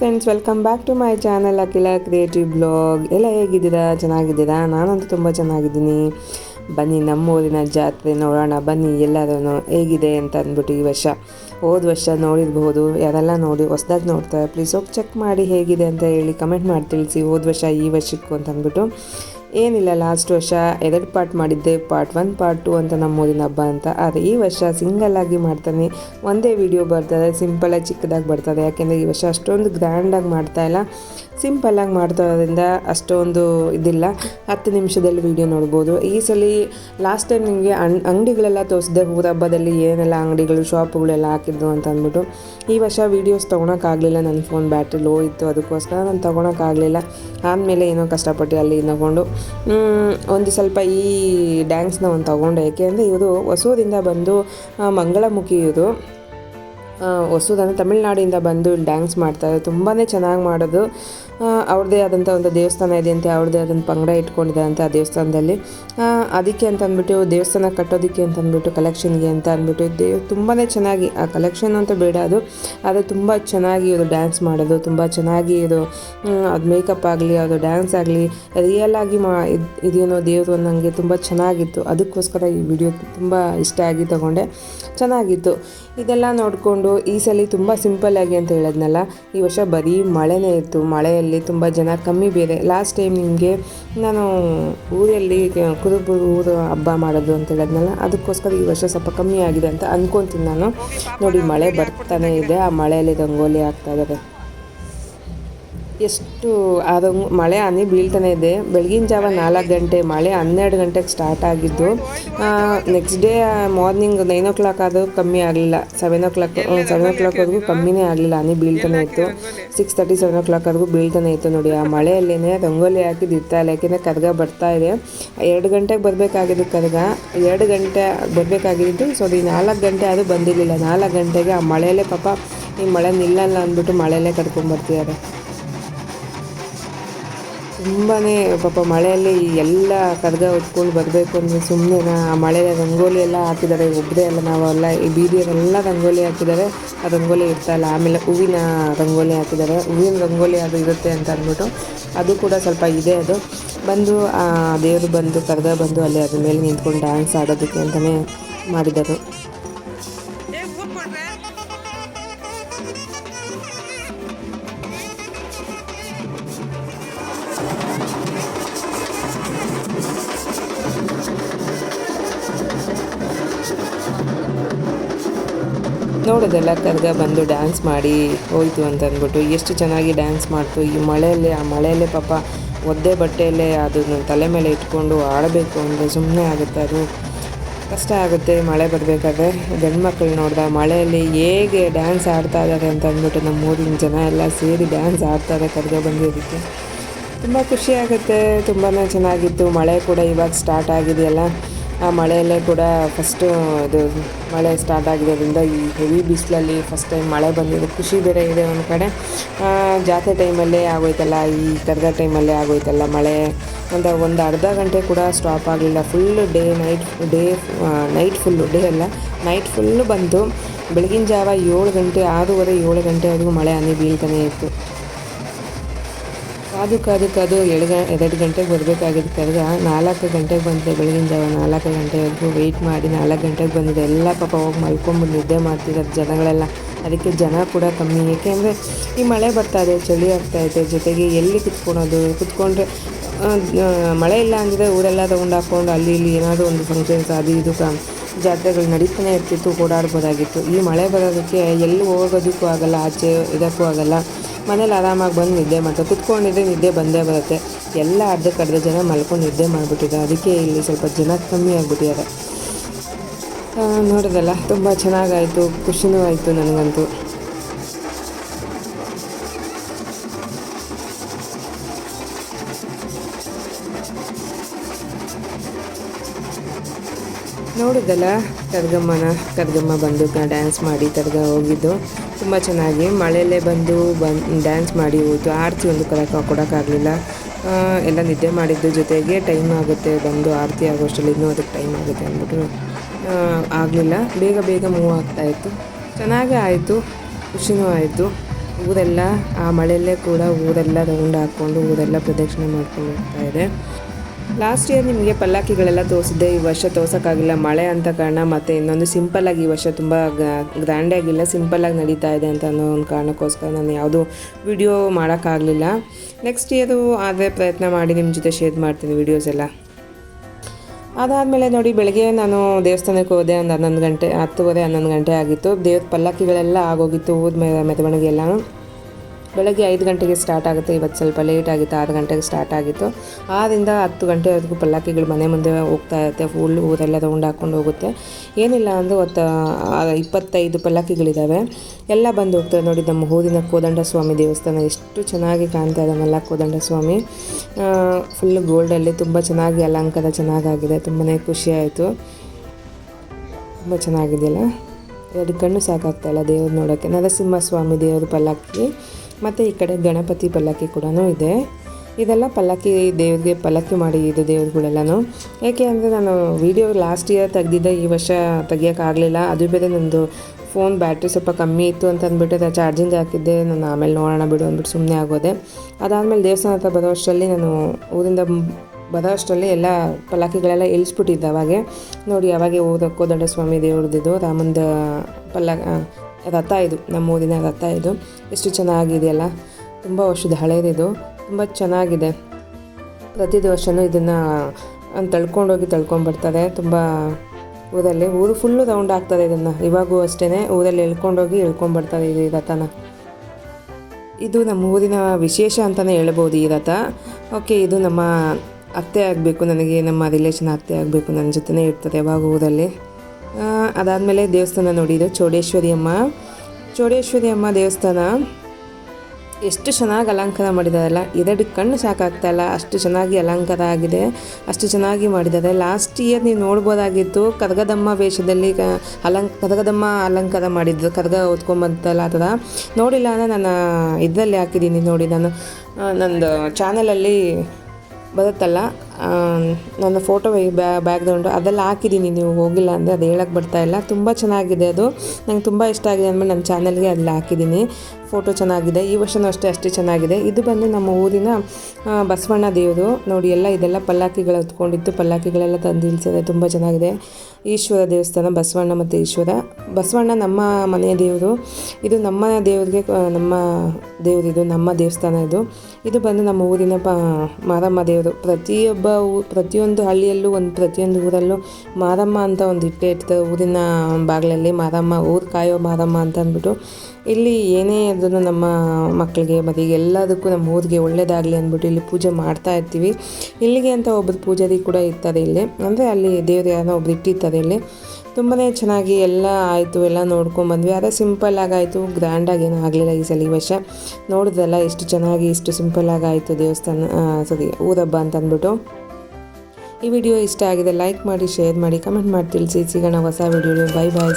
Friends welcome back to my channel Akhila creative blog ಎಲ್ಲ ಹೇಗಿದ್ದೀರಾ? ಚೆನ್ನಾಗಿದ್ದೀರಾ? ನಾನಂತೂ ತುಂಬ ಚೆನ್ನಾಗಿದ್ದೀನಿ. ಬನ್ನಿ, ನಮ್ಮೂರಿನ ಜಾತ್ರೆ ನೋಡೋಣ. ಬನ್ನಿ ಎಲ್ಲರೂ ಹೇಗಿದೆ ಅಂತ ಅಂದ್ಬಿಟ್ಟು ಈ ವರ್ಷ. ಹೋದ ವರ್ಷ ನೋಡಿರ್ಬೋದು ಯಾರೆಲ್ಲ ನೋಡಿ, ಹೊಸ್ದಾಗಿ ನೋಡ್ತಾರೆ ಪ್ಲೀಸ್ ಹೋಗಿ ಚೆಕ್ ಮಾಡಿ ಹೇಗಿದೆ ಅಂತ ಹೇಳಿ ಕಮೆಂಟ್ ಮಾಡಿ ತಿಳಿಸಿ. ಹೋದ ವರ್ಷ, ಈ ವರ್ಷಕ್ಕೂ ಅಂತ ಅಂದ್ಬಿಟ್ಟು. ಏನಿಲ್ಲ ಲಾಸ್ಟ್ ವರ್ಷ ಎರಡು ಪಾರ್ಟ್ ಮಾಡಿದ್ದೆ ಪಾರ್ಟ್ ಒನ್ ಪಾರ್ಟ್ ಟು ಅಂತ ನಮ್ಮೂರಿನ ಹಬ್ಬ ಅಂತ. ಆದರೆ ಈ ವರ್ಷ ಸಿಂಗಲ್ ಆಗಿ ಮಾಡ್ತಾನೆ. ಒಂದೇ ವಿಡಿಯೋ ಬರ್ತದೆ ಸಿಂಪಲಾಗಿ ಚಿಕ್ಕದಾಗಿ ಬರ್ತದೆ. ಯಾಕೆಂದರೆ ಈ ವರ್ಷ ಅಷ್ಟೊಂದು ಗ್ರ್ಯಾಂಡಾಗಿ ಮಾಡ್ತಾ ಇಲ್ಲ. ಸಿಂಪಲ್ಲಾಗಿ ಮಾಡ್ತಾ ಇರೋದ್ರಿಂದ ಅಷ್ಟೊಂದು ಇದಿಲ್ಲ. ಹತ್ತು ನಿಮಿಷದಲ್ಲಿ ವಿಡಿಯೋ ನೋಡ್ಬೋದು. ಈ ಸಲ ಲಾಸ್ಟ್ ಟೈಮ್ ನಿಮಗೆ ಅಣ್ ಅಂಗಡಿಗಳೆಲ್ಲ ತೋರಿಸಿದೆ. ಊರ ಹಬ್ಬದಲ್ಲಿ ಏನೆಲ್ಲ ಅಂಗಡಿಗಳು ಶಾಪ್ಗಳೆಲ್ಲ ಹಾಕಿದ್ದು ಅಂತ ಅಂದ್ಬಿಟ್ಟು. ಈ ವರ್ಷ ವೀಡಿಯೋಸ್ ತೊಗೊಳಕ್ಕಾಗಲಿಲ್ಲ ನನ್ನ ಫೋನ್ ಬ್ಯಾಟ್ರಿ ಲೋ ಇತ್ತು. ಅದಕ್ಕೋಸ್ಕರ ನಾನು ತೊಗೊಳಕ್ಕಾಗಲಿಲ್ಲ ಆದಮೇಲೆ ಏನೋ ಕಷ್ಟಪಟ್ಟು ಅಲ್ಲಿ ತಗೊಂಡು. ಒಂದು ಸ್ವಲ್ಪ ಈ ಡ್ಯಾನ್ಸ್ನ ಒಂದು ತೊಗೊಂಡೆ. ಏಕೆಂದರೆ ಇವರು ಹೊಸೂರಿಂದ ಬಂದು ಮಂಗಳಮುಖಿ ಇವರು. ಹೊಸದಂದ್ರೆ ತಮಿಳ್ನಾಡಿಂದ ಬಂದು ಇಲ್ಲಿ ಡ್ಯಾನ್ಸ್ ಮಾಡ್ತಾರೆ ತುಂಬಾ ಚೆನ್ನಾಗಿ ಮಾಡೋದು. ಅವ್ರದ್ದೇ ಆದಂಥ ಒಂದು ದೇವಸ್ಥಾನ ಇದೆ ಅಂತ ಅವ್ರದ್ದೇ ಆದಂಥ ಪಂಗಡ ಇಟ್ಕೊಂಡಿದೆ ಆ ದೇವಸ್ಥಾನದಲ್ಲಿ. ಅದಕ್ಕೆ ಅಂತ ಅಂದ್ಬಿಟ್ಟು ದೇವಸ್ಥಾನ ಕಟ್ಟೋದಕ್ಕೆ ಅಂತ ಅಂದ್ಬಿಟ್ಟು ಕಲೆಕ್ಷನ್ಗೆ ಅಂತ ಅಂದ್ಬಿಟ್ಟು ದೇವ್ ತುಂಬಾ ಚೆನ್ನಾಗಿ, ಆ ಕಲೆಕ್ಷನ್ ಅಂತ ಬೇಡ ಅದು. ಆದರೆ ತುಂಬ ಚೆನ್ನಾಗಿ ಇದು ಡ್ಯಾನ್ಸ್ ಮಾಡೋದು, ತುಂಬ ಚೆನ್ನಾಗಿ ಇದು ಅದು ಮೇಕಪ್ ಆಗಲಿ, ಅದು ಡ್ಯಾನ್ಸ್ ಆಗಲಿ ರಿಯಲ್ ಆಗಿ ಮಾ, ಇದ್- ಇದೇನೋ ದೇವರು ನನಗೆ ತುಂಬ ಚೆನ್ನಾಗಿತ್ತು. ಅದಕ್ಕೋಸ್ಕರ ಈ ವಿಡಿಯೋ ತುಂಬ ಇಷ್ಟ ಆಗಿ ತಗೊಂಡೆ. ಚೆನ್ನಾಗಿತ್ತು. ಇದೆಲ್ಲ ನೋಡಿಕೊಂಡು ಈ ಸಲ ತುಂಬ ಸಿಂಪಲ್ ಆಗಿ ಅಂತ ಹೇಳಿದ್ನಲ್ಲ, ಈ ವರ್ಷ ಬರೀ ಮಳೆನೇ ಇತ್ತು. ಮಳೆಯಲ್ಲಿ ತುಂಬ ಜನ ಕಮ್ಮಿ ಬೇರೆ. ಲಾಸ್ಟ್ ಟೈಮ್ ನಿಮಗೆ ನಾನು ಊರಲ್ಲಿ ಕುರುಬುರು ಊರು ಹಬ್ಬ ಮಾಡೋದು ಅಂತ ಹೇಳಿದ್ನಲ್ಲ, ಅದಕ್ಕೋಸ್ಕರ ಈ ವರ್ಷ ಸ್ವಲ್ಪ ಕಮ್ಮಿ ಆಗಿದೆ ಅಂತ ಅಂದ್ಕೊತೀನಿ ನಾನು. ನೋಡಿ, ಮಳೆ ಬರ್ತಾನೆ ಇದೆ. ಆ ಮಳೆಯಲ್ಲಿ ರಂಗೋಲಿ ಆಗ್ತಾ ಇದ್ದಾರೆ. ಎಷ್ಟು ಅದು ಮಳೆ ಹನಿ ಬೀಳ್ತಾನೆ ಇದೆ. ಬೆಳಗಿನ ಜಾವ ನಾಲ್ಕು ಗಂಟೆ, ಮಳೆ ಹನ್ನೆರಡು ಗಂಟೆಗೆ ಸ್ಟಾರ್ಟ್ ಆಗಿದ್ದು next day morning nine o'clock ಆದರೂ ಕಮ್ಮಿ ಆಗಲಿಲ್ಲ. ಸೆವೆನ್ ಓ ಕ್ಲಾಕ್ ಸೆವೆನ್ ಓ ಕ್ಲಾಕ್ವರೆಗೂ ಕಮ್ಮಿನೇ ಆಗಲಿಲ್ಲ. ಹನಿ ಬೀಳ್ತಾನೆ ಇತ್ತು. ಸಿಕ್ಸ್ ತರ್ಟಿ ಸೆವೆನ್ ಓ ಕ್ಲಾಕ್ವರೆಗೂ ಬೀಳ್ತಾನೆ ಇತ್ತು ನೋಡಿ. ಆ ಮಳೆಯಲ್ಲೇ ರಂಗೋಲಿ ಹಾಕಿದ್ದು ಇರ್ತಾ ಇಲ್ಲ ಯಾಕೆಂದರೆ ಕರ್ಗ ಬರ್ತಾ ಇದೆ. ಎರಡು ಗಂಟೆಗೆ ಬರಬೇಕಾಗಿದ್ದು ಕರ್ಗ. ಎರಡು ಗಂಟೆ ಬರಬೇಕಾಗಿದ್ದು ಸೊ ಅದು ನಾಲ್ಕು ಗಂಟೆ ಅದು ಬಂದಿರಲಿಲ್ಲ. ನಾಲ್ಕು ಗಂಟೆಗೆ ಆ ಮಳೆಯಲ್ಲೇ ಪಾಪ ಈ ಮಳೆ ನಿಲ್ಲಲ್ಲ ಅಂದ್ಬಿಟ್ಟು ಮಳೆಯಲ್ಲೇ ಕರ್ಕೊಂಡ್ಬರ್ತಿದ್ದಾರೆ ತುಂಬಾ ಪಾಪ ಮಳೆಯಲ್ಲಿ ಎಲ್ಲ ಕರ್ಗ ಉಟ್ಕೊಂಡು ಬರಬೇಕು ಅಂದರೆ ಸುಮ್ಮನೆ ಆ ಮಳೆ ರಂಗೋಲಿ ಎಲ್ಲ ಹಾಕಿದ್ದಾರೆ ಒಬ್ಬರೇ ಅಲ್ಲ ನಾವೆಲ್ಲ ಈ ಬೀದಿಯವರೆಲ್ಲ ರಂಗೋಲಿ ಹಾಕಿದ್ದಾರೆ. ಆ ರಂಗೋಲಿ ಇರ್ತಾ ಇಲ್ಲ. ಆಮೇಲೆ ಹೂವಿನ ರಂಗೋಲಿ ಹಾಕಿದ್ದಾರೆ. ಹೂವಿನ ರಂಗೋಲಿ ಅದು ಇರುತ್ತೆ ಅಂತ ಅಂದ್ಬಿಟ್ಟು ಅದು ಕೂಡ ಸ್ವಲ್ಪ ಇದೆ ಅದು. ಬಂದು, ಆ ದೇವರು ಬಂದು, ಕರ್ಗ ಬಂದು ಅಲ್ಲಿ ಅದ್ರ ಮೇಲೆ ನಿಂತ್ಕೊಂಡು ಡ್ಯಾನ್ಸ್ ಆಡೋದಕ್ಕೆ ಅಂತಲೇ ಮಾಡಿದರು ನೋಡೋದೆಲ್ಲ ಕರ್ಗ ಬಂದು ಡ್ಯಾನ್ಸ್ ಮಾಡಿ ಹೋಯ್ತು ಅಂತ ಅಂದ್ಬಿಟ್ಟು ಎಷ್ಟು ಚೆನ್ನಾಗಿ ಡ್ಯಾನ್ಸ್ ಮಾಡ್ತು. ಈ ಮಳೆಯಲ್ಲೇ, ಆ ಮಳೆಯಲ್ಲೇ ಪಾಪ ಒದ್ದೆ ಬಟ್ಟೆಯಲ್ಲೇ ಅದನ್ನು ತಲೆ ಮೇಲೆ ಇಟ್ಕೊಂಡು ಆಡಬೇಕು ಅಂದರೆ ಸುಮ್ಮನೆ ಆಗುತ್ತೆ ಅದು. ಕಷ್ಟ ಆಗುತ್ತೆ ಮಳೆ ಬರಬೇಕಾದ್ರೆ. ಗಂಡು ಮಕ್ಕಳು ನೋಡಿದ, ಮಳೆಯಲ್ಲಿ ಹೇಗೆ ಡ್ಯಾನ್ಸ್ ಆಡ್ತಾ ಇದ್ದಾರೆ ಅಂತ ಅಂದ್ಬಿಟ್ಟು ನಮ್ಮ ಊರಿನ ಜನ ಎಲ್ಲ ಸೇರಿ ಡ್ಯಾನ್ಸ್ ಆಡ್ತಾರೆ ಕರ್ಗ ಬಂದಿದ್ದಕ್ಕೆ ತುಂಬ ಖುಷಿ ಆಗುತ್ತೆ ತುಂಬಾ ಚೆನ್ನಾಗಿತ್ತು. ಮಳೆ ಕೂಡ ಇವಾಗ ಸ್ಟಾರ್ಟ್ ಆಗಿದೆಯಲ್ಲ ಆ ಮಳೆಯಲ್ಲೇ ಕೂಡ ಫಸ್ಟು ಇದು ಮಳೆ ಸ್ಟಾರ್ಟ್ ಆಗಿರೋದ್ರಿಂದ ಈ ಹೆವಿ ಬಿಸಿಲಲ್ಲಿ ಫಸ್ಟ್ ಟೈಮ್ ಮಳೆ ಬಂದಿದೆ, ಖುಷಿ ಬೇರೆ ಇದೆ ಒಂದು ಕಡೆ. ಜಾತ್ರೆ ಟೈಮಲ್ಲೇ ಆಗೋಯ್ತಲ್ಲ, ಈ ಕರ್ಗ ಟೈಮಲ್ಲೇ ಆಗೋಯ್ತಲ್ಲ ಮಳೆ. ಒಂದು ಒಂದು ಅರ್ಧ ಗಂಟೆ ಕೂಡ ಸ್ಟಾಪ್ ಆಗಲಿಲ್ಲ. Full day night day night full day ಅಲ್ಲ ನೈಟ್ ಫುಲ್ಲು ಬಂತು. ಬೆಳಗಿನ ಜಾವ ಏಳು ಗಂಟೆ, ಆರೂವರೆ ಏಳು ಗಂಟೆವರೆಗೂ ಮಳೆ ಹನಿ ಬೀಳ್ತಾನೆ ಇತ್ತು. ಕಾದು ಕಾದು ಕಾದು ಎರಡು ಗ, ಎರಡು ಗಂಟೆಗೆ ಬರಬೇಕಾಗಿದ್ದು ಕರ್ಗ. ನಾಲ್ಕು ಗಂಟೆಗೆ ಬಂದಿದೆ ಬೆಳಗಿನ ಜಾವ ನಾಲ್ಕು ಗಂಟೆವರೆಗೂ ವೆಯ್ಟ್ ಮಾಡಿ ನಾಲ್ಕು ಗಂಟೆಗೆ ಬಂದಿದೆ. ಎಲ್ಲ ಪಾಪ ಹೋಗಿ ಮಲ್ಕೊಂಬಿಟ್ಟು ನಿದ್ದೆ ಮಾಡ್ತಿದ್ದಾರೆ ಜನಗಳೆಲ್ಲ. ಅದಕ್ಕೆ ಜನ ಕೂಡ ಕಮ್ಮಿ. ಏಕೆಂದರೆ ಈ ಮಳೆ ಬರ್ತಾ ಇದೆ, ಚಳಿ ಆಗ್ತಾ ಇದೆ, ಜೊತೆಗೆ ಎಲ್ಲಿ ಕುತ್ಕೊಳೋದು? ಕುತ್ಕೊಂಡ್ರೆ ಮಳೆ ಇಲ್ಲ ಅಂದರೆ ಊರೆಲ್ಲ ತೊಗೊಂಡು ಹಾಕ್ಕೊಂಡು ಅಲ್ಲಿ ಇಲ್ಲಿ ಏನಾದರೂ ಒಂದು ಫಂಕ್ಷನ್ಸ್ ಅದು ಇದು ಜಾತ್ರೆಗಳು ನಡೀತಾನೆ ಇರ್ತಿತ್ತು, ಓಡಾಡ್ಬೋದಾಗಿತ್ತು. ಈ ಮಳೆ ಬರೋದಕ್ಕೆ ಎಲ್ಲಿ ಹೋಗೋದಕ್ಕೂ ಆಗಲ್ಲ, ಆಚೆ ಇದಕ್ಕೂ ಆಗಲ್ಲ. ಮನೇಲಿ ಆರಾಮಾಗಿ ಬಂದು ನಿದ್ದೆ ಮಾಡ್ತಾರೆ ಕುತ್ಕೊಂಡಿದ್ರೆ ನಿದ್ದೆ ಬಂದೇ ಬರುತ್ತೆ. ಎಲ್ಲ ಅರ್ಧಕ್ಕೆ ಅರ್ಧ ಜನ ಮಲ್ಕೊಂಡು ನಿದ್ದೆ ಮಾಡಿಬಿಟ್ಟಿದ್ದಾರೆ. ಅದಕ್ಕೆ ಇಲ್ಲಿ ಸ್ವಲ್ಪ ಜನ ಕಮ್ಮಿ ಆಗಿಬಿಟ್ಟಿದ್ದಾರೆ. ನೋಡಿದಲ್ಲ ತುಂಬ ಚೆನ್ನಾಗಾಯಿತು, ಖುಷಿನೂ ಆಯಿತು ನನಗಂತೂ. ನೋಡಿದಲ್ಲ ಕರ್ಗಮ್ಮನ, ಕರ್ಗಮ್ಮ ಬಂದು ಡ್ಯಾನ್ಸ್ ಮಾಡಿ ಕರ್ಗ ಹೋಗಿದ್ದು. ತುಂಬ ಚೆನ್ನಾಗಿ ಮಳೆಯಲ್ಲೇ ಬಂದು ಬನ್ ಡ್ಯಾನ್ಸ್ ಮಾಡಿ ಹೋಯ್ತು. ಆರತಿ ಒಂದು ಕೊಡಕ್ಕೆ ಕೊಡೋಕ್ಕಾಗಲಿಲ್ಲ. ಎಲ್ಲ ನಿದ್ದೆ ಮಾಡಿದ್ದು ಜೊತೆಗೆ ಟೈಮ್ ಆಗುತ್ತೆ, ಬಂದು ಆರತಿ ಆಗೋಷ್ಟರಲ್ಲಿ ಇನ್ನೂ ಅದಕ್ಕೆ ಟೈಮ್ ಆಗುತ್ತೆ ಅಂದ್ಬಿಟ್ಟು ಆಗಲಿಲ್ಲ. ಬೇಗ ಬೇಗ ಮೂವ್ ಆಗ್ತಾಯಿತ್ತು ಚೆನ್ನಾಗೇ ಆಯಿತು, ಖುಷಿನೂ ಆಯಿತು. ಊರೆಲ್ಲ, ಆ ಮಳೆಯಲ್ಲೇ ಕೂಡ ಊರೆಲ್ಲ ರೌಂಡ್ ಹಾಕ್ಕೊಂಡು, ಊರೆಲ್ಲ ಪ್ರದಕ್ಷಿಣೆ ಮಾಡ್ಕೊಂಡು ಹೋಗ್ತಾ ಇದೆ. ಲಾಸ್ಟ್ ಇಯರ್ ನಿಮಗೆ ಪಲ್ಲಕ್ಕಿಗಳೆಲ್ಲ ತೋರಿಸಿದ್ದೆ, ಈ ವರ್ಷ ತೋರ್ಸೋಕ್ಕಾಗಿಲ್ಲ. ಮಳೆ ಅಂತ ಕಾರಣ ಮತ್ತು ಇನ್ನೊಂದು ಸಿಂಪಲ್ಲಾಗಿ ಈ ವರ್ಷ ತುಂಬ ಗ್ರ್ಯಾಂಡಾಗಿಲ್ಲ ಸಿಂಪಲ್ಲಾಗಿ ನಡೀತಾ ಇದೆ ಅಂತ ಅನ್ನೋ ಒಂದು ಕಾರಣಕ್ಕೋಸ್ಕರ ನಾನು ಯಾವುದೂ ವಿಡಿಯೋ ಮಾಡೋಕ್ಕಾಗಲಿಲ್ಲ. ನೆಕ್ಸ್ಟ್ ಇಯರು ಅದೇ ಪ್ರಯತ್ನ ಮಾಡಿ ನಿಮ್ಮ ಜೊತೆ ಶೇರ್ ಮಾಡ್ತೀನಿ ವಿಡಿಯೋಸ್ ಎಲ್ಲ. ಅದಾದಮೇಲೆ ನೋಡಿ, ಬೆಳಗ್ಗೆ ನಾನು ದೇವಸ್ಥಾನಕ್ಕೆ ಹೋದೆ ಒಂದು ಹನ್ನೊಂದು ಗಂಟೆ, ಹತ್ತುವರೆ ಹನ್ನೊಂದು ಗಂಟೆ ಆಗಿತ್ತು. ದೇವ್ರ ಪಲ್ಲಕ್ಕಿಗಳೆಲ್ಲ ಆಗೋಗಿತ್ತು, ಊದ ಮೆರವಣಿಗೆ ಎಲ್ಲನೂ. ಬೆಳಗ್ಗೆ ಐದು ಗಂಟೆಗೆ ಸ್ಟಾರ್ಟ್ ಆಗುತ್ತೆ. ಇವತ್ತು ಸ್ವಲ್ಪ ಲೇಟ್ ಆಗಿತ್ತು, ಆರು ಗಂಟೆಗೆ ಸ್ಟಾರ್ಟ್ ಆಗಿತ್ತು. ಆರಿಂದ ಹತ್ತು ಗಂಟೆವರೆಗೂ ಪಲ್ಲಕ್ಕಿಗಳು ಮನೆ ಮುಂದೆ ಹೋಗ್ತಾ ಇರುತ್ತೆ. ಫುಲ್ ಊರೆಲ್ಲ ರೌಂಡ್ ಹಾಕ್ಕೊಂಡು ಹೋಗುತ್ತೆ. ಏನಿಲ್ಲ ಅಂದರೆ ಒತ್ತು ಇಪ್ಪತ್ತೈದು ಪಲ್ಲಕ್ಕಿಗಳಿದ್ದಾವೆ ಎಲ್ಲ ಬಂದು ಹೋಗ್ತಾರೆ. ನೋಡಿ, ನಮ್ಮ ಊರಿನ ಕೋದಂಡ ಸ್ವಾಮಿ ದೇವಸ್ಥಾನ ಎಷ್ಟು ಚೆನ್ನಾಗಿ ಕಾಣ್ತಾ ಇದೆ ಮಲ್ಲ ಕೋದಂಡ ಸ್ವಾಮಿ. ಫುಲ್ ಗೋಲ್ಡಲ್ಲಿ ತುಂಬ ಚೆನ್ನಾಗಿ ಅಲಂಕಾರ ಚೆನ್ನಾಗಾಗಿದೆ. ತುಂಬಾ ಖುಷಿ ಆಯಿತು. ತುಂಬ ಚೆನ್ನಾಗಿದೆಯಲ್ಲ? ಎರಡು ಕಣ್ಣು ಸಾಕಾಗ್ತಾಯಿಲ್ಲ ದೇವ್ರು ನೋಡೋಕ್ಕೆ. ನರಸಿಂಹ ಸ್ವಾಮಿ ದೇವ್ರ ಪಲ್ಲಕ್ಕಿ. ಮತ್ತು ಈ ಕಡೆ ಗಣಪತಿ ಪಲ್ಲಕ್ಕಿ ಕೂಡ ಇದೆ. ಇದೆಲ್ಲ ಪಲ್ಲಕ್ಕಿ ದೇವ್ರಿಗೆ ಪಲ್ಲಕ್ಕಿ ಮಾಡಿ ಇದು ದೇವ್ರುಗಳೆಲ್ಲನೂ. ಏಕೆ ಅಂದರೆ ನಾನು ವೀಡಿಯೋ ಲಾಸ್ಟ್ ಇಯರ್ ತೆಗೆದಿದ್ದೆ ಈ ವರ್ಷ ತೆಗಿಯೋಕ್ಕಾಗಲಿಲ್ಲ. ಅದು ಬೇರೆ ನನ್ನದು ಫೋನ್ ಬ್ಯಾಟ್ರಿ ಸ್ವಲ್ಪ ಕಮ್ಮಿ ಇತ್ತು ಅಂತ ಅಂದ್ಬಿಟ್ಟು ಅದು ಚಾರ್ಜಿಂಗ್ ಹಾಕಿದ್ದೆ. ನಾನು ಆಮೇಲೆ ನೋಡೋಣ ಬಿಡು ಅಂದ್ಬಿಟ್ಟು ಸುಮ್ಮನೆ ಆಗೋದೆ. ಅದಾದಮೇಲೆ ದೇವಸ್ಥಾನ ಹತ್ರ ಬರೋ ಅಷ್ಟರಲ್ಲಿ ನಾನು ಊರಿಂದ ಬರೋ ಅಷ್ಟರಲ್ಲಿ ಎಲ್ಲ ಪಲ್ಲಕ್ಕಿಗಳೆಲ್ಲ ಇಳಿಸ್ಬಿಟ್ಟಿದ್ದೆ ಅವಾಗೆ. ನೋಡಿ, ಅವಾಗೆ ಓದಕ್ಕೋ ದೊಡ್ಡ ಸ್ವಾಮಿ ದೇವ್ರದ್ದು ರಾಮಂದ ಪಲ್ಲ ರಥ ಇದು ನಮ್ಮ ಊರಿನ ರಥ ಇದು ಎಷ್ಟು ಚೆನ್ನಾಗಿದೆಯಲ್ಲ? ತುಂಬ ವರ್ಷದ ಹಳೇದಿದು. ತುಂಬ ಚೆನ್ನಾಗಿದೆ. ಪ್ರತಿ ವರ್ಷವೂ ಇದನ್ನು ತಳ್ಕೊಂಡೋಗಿ ತಳ್ಕೊಂಡ್ಬರ್ತಾರೆ. ತುಂಬ ಊರಲ್ಲಿ. ಊರು ಫುಲ್ಲು ರೌಂಡ್ ಆಗ್ತದೆ ಇದನ್ನು. ಇವಾಗೂ ಅಷ್ಟೇ ಊರಲ್ಲಿ ಎಳ್ಕೊಂಡೋಗಿ ಎಳ್ಕೊಂಡ್ಬರ್ತಾರೆ ಇದು ಈ ರಥನ. ಇದು ನಮ್ಮ ಊರಿನ ವಿಶೇಷ ಅಂತಲೇ ಹೇಳ್ಬೋದು ಈ ರಥ. ಓಕೆ, ಇದು ನಮ್ಮ ಅತ್ತೆ ಆಗಬೇಕು. ನನಗೆ ನಮ್ಮ ರಿಲೇಷನ್ ಅತ್ತೆ ಆಗಬೇಕು. ನನ್ನ ಜೊತೆನೇ ಇರ್ತದೆ ಯಾವಾಗ ಊರಲ್ಲಿ. ಅದಾದಮೇಲೆ ದೇವಸ್ಥಾನ ನೋಡಿದ್ರು ಚೌಡೇಶ್ವರಿ ಅಮ್ಮ ಚೌಡೇಶ್ವರಿ ಅಮ್ಮ ದೇವಸ್ಥಾನ ಎಷ್ಟು ಚೆನ್ನಾಗಿ ಅಲಂಕಾರ ಮಾಡಿದಾರಲ್ಲ ಎರಡು ಕಣ್ಣು ಸಾಕಾಗ್ತಾಯಿಲ್ಲ ಅಷ್ಟು ಚೆನ್ನಾಗಿ ಅಲಂಕಾರ ಆಗಿದೆ, ಅಷ್ಟು ಚೆನ್ನಾಗಿ ಮಾಡಿದ್ದಾರೆ ಲಾಸ್ಟ್ ಇಯರ್ ನೀವು ನೋಡ್ಬೋದಾಗಿತ್ತು ಕರ್ಗದಮ್ಮ ವೇಷದಲ್ಲಿ ಅಲಂಕ ಕರ್ಗದಮ್ಮ ಅಲಂಕಾರ ಮಾಡಿದ್ದು ಕರ್ಗ ಓದ್ಕೊಂಬಂತಲ್ಲ ಆ ಥರ ನೋಡಿಲ್ಲ ಅಂದರೆ ನಾನು ಇದರಲ್ಲಿ ಹಾಕಿದ್ದೀನಿ ನೋಡಿ, ನಾನು ನಂದು ಚಾನಲಲ್ಲಿ ಬರುತ್ತಲ್ಲ ನನ್ನ ಫೋಟೋ ಬ್ಯಾ ಬ್ಯಾಕ್ಗ್ರೌಂಡು ಅದೆಲ್ಲ ಹಾಕಿದ್ದೀನಿ. ನೀವು ಹೋಗಿಲ್ಲ ಅಂದರೆ ಅದು ಹೇಳಕ್ಕೆ ಬರ್ತಾ ಇಲ್ಲ. ತುಂಬ ಚೆನ್ನಾಗಿದೆ ಅದು. ನಂಗೆ ತುಂಬ ಇಷ್ಟ ಆಗಿದೆ ಅಂದ್ಮೇಲೆ ನನ್ನ ಚಾನಲ್ಗೆ ಅಲ್ಲಿ ಹಾಕಿದ್ದೀನಿ. ಫೋಟೋ ಚೆನ್ನಾಗಿದೆ, ಈ ವರ್ಷನೂ ಅಷ್ಟೇ ಅಷ್ಟೇ ಚೆನ್ನಾಗಿದೆ. ಇದು ಬಂದು ನಮ್ಮ ಊರಿನ ಬಸವಣ್ಣ ದೇವರು, ನೋಡಿ ಎಲ್ಲ ಇದೆಲ್ಲ ಪಲ್ಲಾಕಿಗಳು ಹೊತ್ಕೊಂಡಿತ್ತು ಪಲ್ಲಾಕಿಗಳೆಲ್ಲ ತಂದು ನಿಲ್ಸಿದೆ ತುಂಬ ಚೆನ್ನಾಗಿದೆ. ಈಶ್ವರ ದೇವಸ್ಥಾನ, ಬಸವಣ್ಣ ಮತ್ತು ಈಶ್ವರ. ಬಸವಣ್ಣ ನಮ್ಮ ಮನೆಯ ದೇವರು. ಇದು ನಮ್ಮ ದೇವರಿಗೆ ನಮ್ಮ ದೇವರಿದು ನಮ್ಮ ದೇವಸ್ಥಾನ ಇದು. ಇದು ಬಂದು ನಮ್ಮ ಊರಿನ ಪ ಮಾರಮ್ಮ ದೇವರು. ಪ್ರತಿಯೊಬ್ಬ ಊ, ಪ್ರತಿಯೊಂದು ಹಳ್ಳಿಯಲ್ಲೂ ಒಂದು, ಪ್ರತಿಯೊಂದು ಊರಲ್ಲೂ ಮಾರಮ್ಮ ಅಂತ ಒಂದು ಇಟ್ಟೆ ಇರ್ತದೆ ಊರಿನ ಬಾಗಿಲಲ್ಲಿ ಮಾರಮ್ಮ, ಊರು ಕಾಯೋ ಮಾರಮ್ಮ ಅಂತ ಅಂದ್ಬಿಟ್ಟು. ಇಲ್ಲಿ ಏನೇ ಅದನ್ನು ನಮ್ಮ ಮಕ್ಕಳಿಗೆ, ಮದುವೆಗೆ ಎಲ್ಲದಕ್ಕೂ ನಮ್ಮ ಊರಿಗೆ ಒಳ್ಳೇದಾಗಲಿ ಅಂದ್ಬಿಟ್ಟು ಇಲ್ಲಿ ಪೂಜೆ ಮಾಡ್ತಾ ಇರ್ತೀವಿ. ಇಲ್ಲಿಗೆ ಅಂತ ಒಬ್ಬರು ಪೂಜಾರಿ ಕೂಡ ಇರ್ತಾರೆ ಇಲ್ಲಿ. ಅಂದರೆ ಅಲ್ಲಿ ದೇವ್ರು ಯಾರೋ ಒಬ್ರು ಇಟ್ಟಿರ್ತಾರೆ ಇಲ್ಲಿ. ತುಂಬಾ ಚೆನ್ನಾಗಿ ಎಲ್ಲ ಆಯಿತು, ಎಲ್ಲ ನೋಡ್ಕೊಂಬಂದ್ವಿ ಆದರೆ ಸಿಂಪಲ್ ಆಗಾಯಿತು ಗ್ರ್ಯಾಂಡಾಗಿ ಏನೂ ಆಗಲಿಲ್ಲ ಈ ಸಲ ಈ ವರ್ಷ. ನೋಡಿದ್ರಲ್ಲ ಎಷ್ಟು ಚೆನ್ನಾಗಿ, ಇಷ್ಟು ಸಿಂಪಲ್ ಆಗಾಯಿತು ದೇವಸ್ಥಾನ ಸಾರಿ, ಊರಬ್ಬ ಅಂತ ಅಂದ್ಬಿಟ್ಟು. ಈ ವಿಡಿಯೋ ಇಷ್ಟ ಆಗಿದೆ, ಲೈಕ್ ಮಾಡಿ, ಶೇರ್ ಮಾಡಿ, ಕಮೆಂಟ್ ಮಾಡಿ, ತಿಳಿಸಿ. ಸಿಗೋಣ ಹೊಸ ವಿಡಿಯೋ ಬೈ ಬಾಯ್